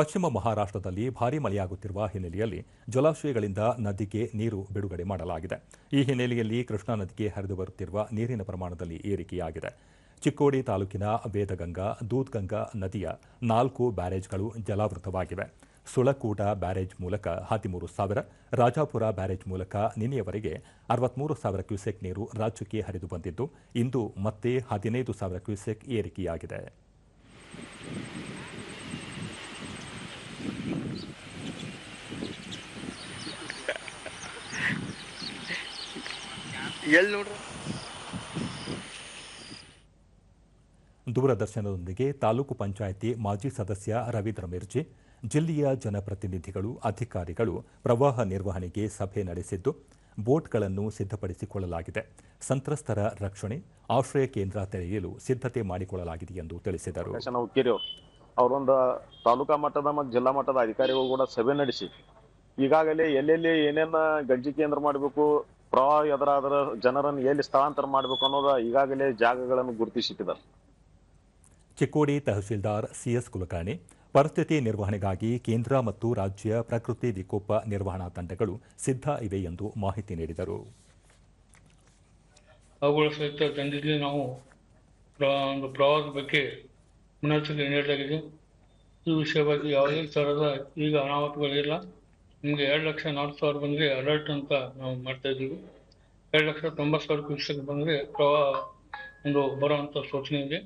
ಪಶ್ಚಿಮ ಮಹಾರಾಷ್ಟ್ರದಲ್ಲಿ ಭಾರೀ ಮಳೆಯಾಗುತ್ತಿರುವ ಹಿನ್ನೆಲೆಯಲ್ಲಿ ಜಲಾಶಯಗಳಿಂದ ನದಿಗೆ ನೀರು ಬಿಡುಗಡೆ ಮಾಡಲಾಗಿದೆ. ಈ ಹಿನ್ನೆಲೆಯಲ್ಲಿ ಕೃಷ್ಣಾ ನದಿಗೆ ಹರಿದು ಬರುತ್ತಿರುವ ನೀರಿನ ಪ್ರಮಾಣದಲ್ಲಿ ಏರಿಕೆಯಾಗಿದೆ. ಚಿಕ್ಕೋಡಿ ತಾಲೂಕಿನ ವೇದಗಂಗಾ, ದೂದ್ಗಂಗಾ ನದಿಯ ನಾಲ್ಕು ಬ್ಯಾರೇಜ್ಗಳು ಜಲಾವೃತವಾಗಿವೆ. ಸುಳಕೂಟ ಬ್ಯಾರೇಜ್ ಮೂಲಕ ಹದಿಮೂರು ಸಾವಿರ, ರಾಜಾಪುರ ಬ್ಯಾರೇಜ್ ಮೂಲಕ ನಿನ್ನೆಯವರೆಗೆ ಅರವತ್ಮೂರು ಸಾವಿರ ಕ್ಯೂಸೆಕ್ ನೀರು ರಾಜ್ಯಕ್ಕೆ ಹರಿದು ಬಂದಿದ್ದು, ಇಂದು ಮತ್ತೆ ಹದಿನೈದು ಸಾವಿರ ಕ್ಯೂಸೆಕ್ ಏರಿಕೆಯಾಗಿದೆ. ಎಲ್ಲಿ ನೋಡ್ರಿ? ದೂರದರ್ಶನದೊಂದಿಗೆ ತಾಲೂಕು ಪಂಚಾಯಿತಿ ಮಾಜಿ ಸದಸ್ಯ ರವೀಂದ್ರ ಮಿರ್ಜಿ ಜಿಲ್ಲೆಯ ಜನಪ್ರತಿನಿಧಿಗಳು ಅಧಿಕಾರಿಗಳು ಪ್ರವಾಹ ನಿರ್ವಹಣೆಗೆ ಸಭೆ ನಡೆಸಿದ್ದು ಬೋಟ್ಗಳನ್ನು ಸಿದ್ಧಪಡಿಸಿಕೊಳ್ಳಲಾಗಿದೆ. ಸಂತ್ರಸ್ತರ ರಕ್ಷಣೆ ಆಶ್ರಯ ಕೇಂದ್ರ ತೆರೆಯಲು ಸಿದ್ಧತೆ ಮಾಡಿಕೊಳ್ಳಲಾಗಿದೆ ಎಂದು ತಿಳಿಸಿದರು. ಅವರೊಂದು ತಾಲೂಕಾ ಮಟ್ಟದ ಮತ್ತು ಜಿಲ್ಲಾ ಮಟ್ಟದ ಅಧಿಕಾರಿಗಳು ಕೂಡ ಸಭೆ ನಡೆಸಿ ಈಗಾಗಲೇ ಎಲ್ಲೆಲ್ಲಿ ಏನೇನ ಗಂಜಿ ಕೇಂದ್ರ ಮಾಡಬೇಕು ಪ್ರವಾಹ ಎದುರಾದ್ರ ಜನರನ್ನು ಎಲ್ಲಿ ಸ್ಥಳಾಂತರ ಮಾಡಬೇಕು ಅನ್ನೋದ ಈಗಾಗಲೇ ಜಾಗಗಳನ್ನು ಗುರುತಿಸಿಟ್ಟಿದ್ದಾರೆ. ಚಿಕ್ಕೋಡಿ ತಹಶೀಲ್ದಾರ್ ಸಿಎಸ್ ಕುಲಕರ್ಣಿ ಪರಿಸ್ಥಿತಿ ನಿರ್ವಹಣೆಗಾಗಿ ಕೇಂದ್ರ ಮತ್ತು ರಾಜ್ಯ ಪ್ರಕೃತಿ ವಿಕೋಪ ನಿರ್ವಹಣಾ ತಂಡಗಳು ಸಿದ್ಧ ಇವೆ ಎಂದು ಮಾಹಿತಿ ನೀಡಿದರು. ಅವುಗಳ ಸಹಿತ ತಂದಿದ್ದು ನಾವು ಪ್ರ- ಒಂದು ಪ್ರವಾಹದ ಬಗ್ಗೆ ಮುನ್ನೆಚ್ಚರಿಕೆ ನೀಡಲಾಗಿದೆ. ಈ ವಿಷಯವಾಗಿ ಯಾವುದೇ ಥರದ ಈಗ ಅನಾಹುತಗಳಿಲ್ಲ ನಿಮಗೆ ಎರಡು ಲಕ್ಷ ನಾಲ್ಕು ಸಾವಿರ ಬಂದ್ರೆ ಅಲರ್ಟ್ ಅಂತ ನಾವು ಮಾಡ್ತಾ ಇದ್ದೀವಿ ಎರಡು ಲಕ್ಷ ತೊಂಬತ್ತು ಸಾವಿರ ಕ್ಯೂಸೆಕ್ ಬಂದ್ರೆ ಪ್ರವಾಹ ಒಂದು ಬರುವಂತ ಸೂಚನೆ ಇದೆ.